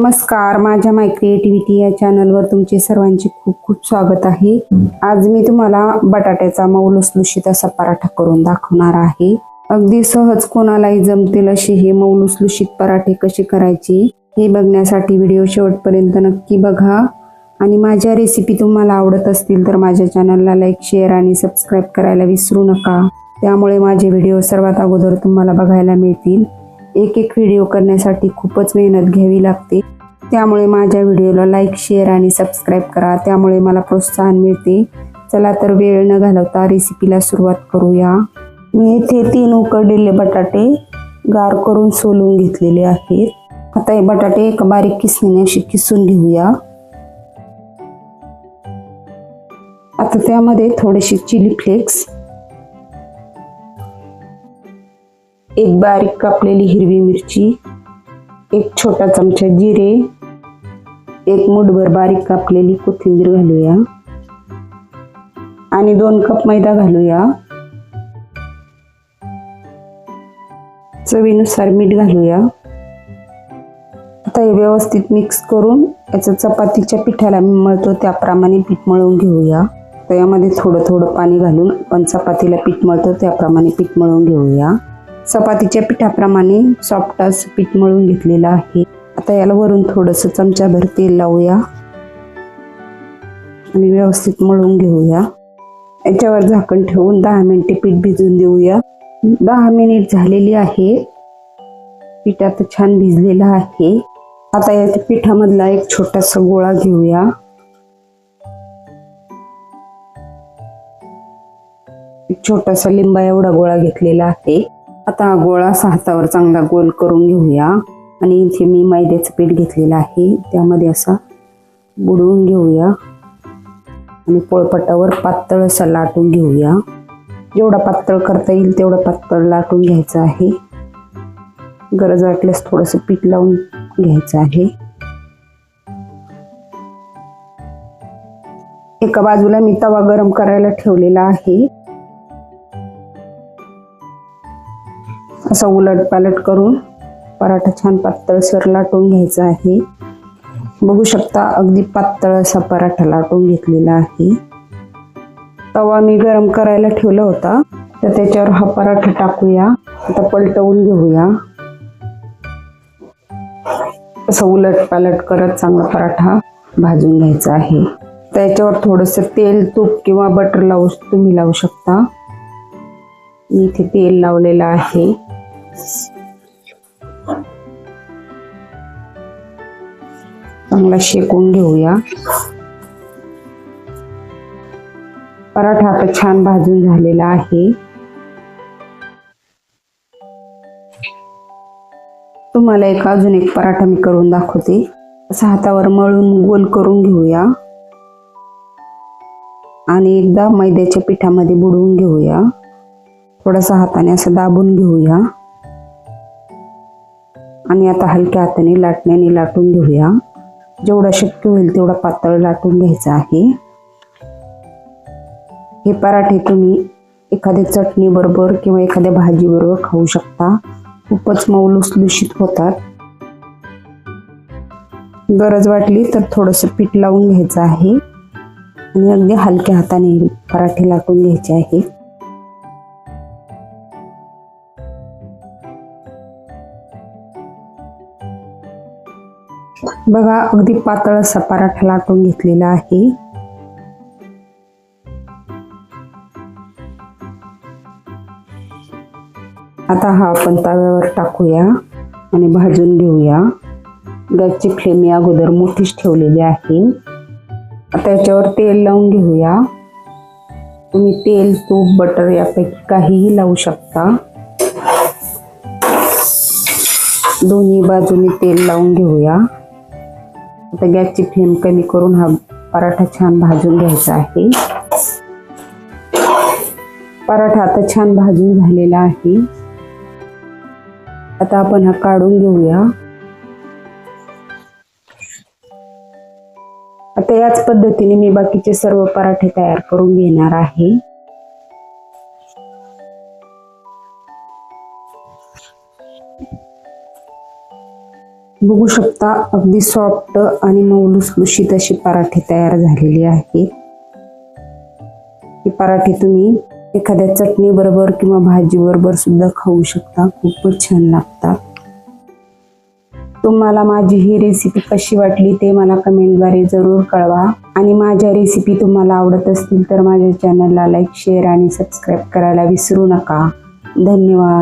नमस्कार माझ्या माय क्रिएटिव्हिटी या चॅनलवर तुमचे सर्वांचे खूप खूप स्वागत आहे. आज मी तुम्हाला बटाट्याचा मऊ लुसलुशीत असा पराठा करून दाखवणार आहे. अगदी सहज कोणालाही जमतील असे हे मऊ लुसलुशीत पराठे कसे करायचे हे बघण्यासाठी व्हिडिओ शेवटपर्यंत नक्की बघा. आणि माझ्या रेसिपी तुम्हाला आवडत असतील तर माझ्या चॅनलला लाईक शेअर आणि सबस्क्राईब करायला विसरू नका. त्यामुळे माझे व्हिडिओ सर्वात अगोदर तुम्हाला बघायला मिळतील. एक एक व्हिडिओ करण्यासाठी खूपच मेहनत घ्यावी लागते. त्यामुळे माझ्या व्हिडिओला लाईक शेअर आणि सबस्क्राईब करा. त्यामुळे मला प्रोत्साहन मिळते. चला तर वेळ न घालवता रेसिपीला सुरुवात करूया. मी इथे तीन उकडलेले बटाटे गार करून सोलून घेतलेले आहेत. आता हे बटाटे एका बारीक किसणीने अशी किसून घेऊया. आता त्यामध्ये थोडेसे चिली फ्लेक्स एक बारीक कापलेली हिरवी मिरची एक छोटा चमचा जिरे एक मुठभर बारीक कापलेली कोथिंबीर घालूया आणि दोन कप मैदा घालूया. चवीनुसार मीठ घालूया. आता हे व्यवस्थित मिक्स करून याचं चपातीच्या पिठाला मी मळतो त्याप्रमाणे पीठ मळून घेऊया. तर यामध्ये थोडं थोडं पाणी घालून आपण चपातीला पीठ मळतो त्याप्रमाणे पीठ मळून घेऊया. चपातीच्या पिठाप्रमाणे सॉफ्ट पीठ मळून घेतलेलं आहे. आता याला वरून थोडंसं चमचाभर तेल लावूया. आणि व्यवस्थित मळून घेऊया. याच्यावर झाकण ठेवून दहा मिनिटे पीठ भिजून देऊया. दहा मिनिट झालेली आहे. पीठ आता छान भिजलेलं आहे. आता या पिठामधला एक छोटासा गोळा घेऊया. एक छोटासा लिंबा एवढा गोळा घेतलेला आहे. आता गोळा असा हातावर चांगला गोल करून घेऊया. आणि इथे मी मैद्याचं पीठ घेतलेलं आहे. त्यामध्ये असा बुडवून घेऊया. आणि पोळपटावर पातळ असा लाटून घेऊया. जेवढा पातळ करता येईल तेवढं पातळ लाटून घ्यायचं आहे. गरज वाटल्यास थोडंसं पीठ लावून घ्यायचं आहे. एका बाजूला मी तवा गरम करायला ठेवलेला आहे. असा उलट पालट करून पराठा छान पातळसर लाटून घ्यायचा आहे. बघू शकता अगदी पातळ असा पराठा लाटून घेतलेला आहे. तवा मी गरम करायला ठेवला होता तर त्याच्यावर हा पराठा टाकूया. आता पलटवून घेऊया. असं उलट पालट करत चांगला पराठा भाजून घ्यायचा आहे. त्याच्यावर थोडंसं तेल तूप किंवा बटर लावू तुम्ही लावू शकता. मी इथे तेल लावलेलं आहे. चांगला शेकून घेऊया. पराठा आता छान भाजून झालेला आहे. तुम्हाला एक अजून एक पराठा मी करून दाखवते. असा हातावर मळून गोल करून घेऊया. आणि एकदा मैद्याच्या पिठामध्ये बुडवून घेऊया. थोडासा हाताने असं दाबून घेऊया. आणि आता हलक्या हाताने लाटण्याने लाटून घेऊया. जेवढं शक्य होईल तेवढा पातळ लाटून घ्यायचा आहे. हे पराठे तुम्ही एखाद्या चटणीबरोबर किंवा एखाद्या भाजीबरोबर खाऊ शकता. खूपच मऊ लुसलुशीत होतात. गरज वाटली तर थोडंसं पीठ लावून घ्यायचं आहे. आणि अगदी हलक्या हाताने पराठे लाटून घ्यायचे आहे बघा अगदी पातळ असा पराठा लाटून घेतलेला आहे. आता हा आपण तव्यावर टाकूया आणि भाजून घेऊया. गॅसची फ्लेम या अगोदर मोठीच ठेवलेली आहे. आता याच्यावर तेल लावून घेऊया. तुम्ही तेल तूप बटर यापैकी काहीही लावू शकता. दोन्ही बाजूनी तेल लावून घेऊया. आता गॅसची फ्लेम कमी करून हा पराठा छान भाजून घ्यायचा आहे. पराठा आता छान भाजून झालेला आहे. आता आपण हा काढून घेऊया. आता याच पद्धतीने मी बाकीचे सर्व पराठे तयार करून घेणार आहे. बघू शकता अगदी सॉफ्ट आणि मऊ लुसलुशीत अशी पराठे तयार झालेली आहे. ही पराठी तुम्ही एखाद्या चटणी बरोबर किंवा भाजी बरोबर सुद्धा खाऊ शकता. खूपच छान लागतात. तुम्हाला माझी ही रेसिपी कशी वाटली ते मला कमेंटद्वारे जरूर कळवा. आणि माझ्या रेसिपी तुम्हाला आवडत असतील तर माझ्या चॅनलला लाईक शेअर आणि सबस्क्राईब करायला विसरू नका. धन्यवाद.